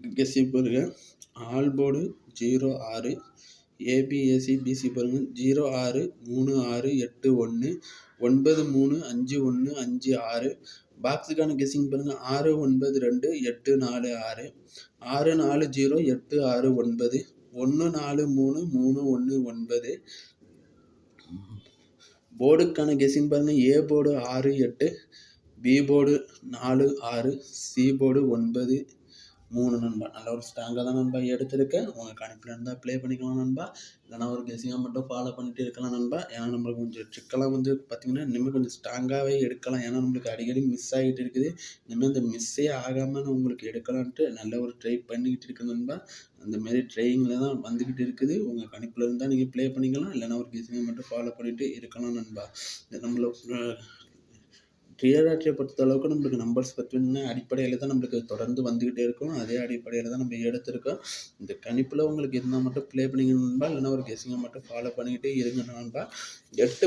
Guessing பாருங்க. All board zero ஆறு ABSC BC பாருங்க. ஜீரோ ஆறு மூணு ஆறு எட்டு ஒன்று ஒன்பது மூணு அஞ்சு ஒன்று அஞ்சு ஆறு. பாக்ஸுக்கான கெஸ்ஸிங் பாருங்கள் ஆறு ஒன்பது ரெண்டு எட்டு நாலு ஆறு. ஆறு நாலு ஜீரோ எட்டு ஆறு ஒன்பது. ஒன்று நாலு மூணு மூணு ஒன்று ஒன்பது. போர்டுக்கான கெஸ்ஸிங் பாருங்கள் ஏ போர்டு ஆறு எட்டு பி போர்டு நாலு ஆறு சி போர்டு ஒன்பது. மூணு நண்பா நல்ல ஒரு ஸ்ட்ராங்காக தான் நண்பா எடுத்திருக்கேன் உங்கள் கணிப்பில் இருந்தால் ப்ளே பண்ணிக்கலாம் நண்பா. இல்லைனா ஒரு கெஸிங்காக மட்டும் ஃபாலோ பண்ணிட்டு இருக்கலாம் நண்பா. ஏன்னா நம்மளுக்கு கொஞ்சம் ட்ரிக்கெல்லாம் வந்து பார்த்திங்கன்னா இனிமேல் கொஞ்சம் ஸ்ட்ராங்காகவே எடுக்கலாம். ஏன்னா நம்மளுக்கு அடிக்கடி மிஸ் ஆகிட்டு இருக்குது. இனிமேல் இந்த மிஸ்ஸே ஆகாமல் உங்களுக்கு எடுக்கலான்ட்டு நல்ல ஒரு ட்ரை பண்ணிக்கிட்டு இருக்கேன் நண்பா. அந்த மாரி ட்ரையிங்கில் தான் வந்துக்கிட்டு இருக்குது. உங்கள் கணிப்பில் இருந்தால் நீங்கள் ப்ளே பண்ணிக்கலாம். இல்லைனா ஒரு கெஸிங்கை மட்டும் ஃபாலோ பண்ணிட்டு இருக்கலாம் நண்பா. நம்மளோட கிளியராட்டியை பொறுத்த அளவுக்கு நம்மளுக்கு நம்பர்ஸ் பற்றின அடிப்படையில் தான் நம்மளுக்கு தொடர்ந்து வந்துக்கிட்டே இருக்கும். அதே அடிப்படையில் தான் நம்ம எடுத்திருக்கோம். இந்த கணிப்பில் உங்களுக்கு இருந்தால் மட்டும் ப்ளே பண்ணிங்க நண்பா ஒரு கெஸிங்கை மட்டும் ஃபாலோ பண்ணிக்கிட்டே இருங்க நண்பா. எட்டு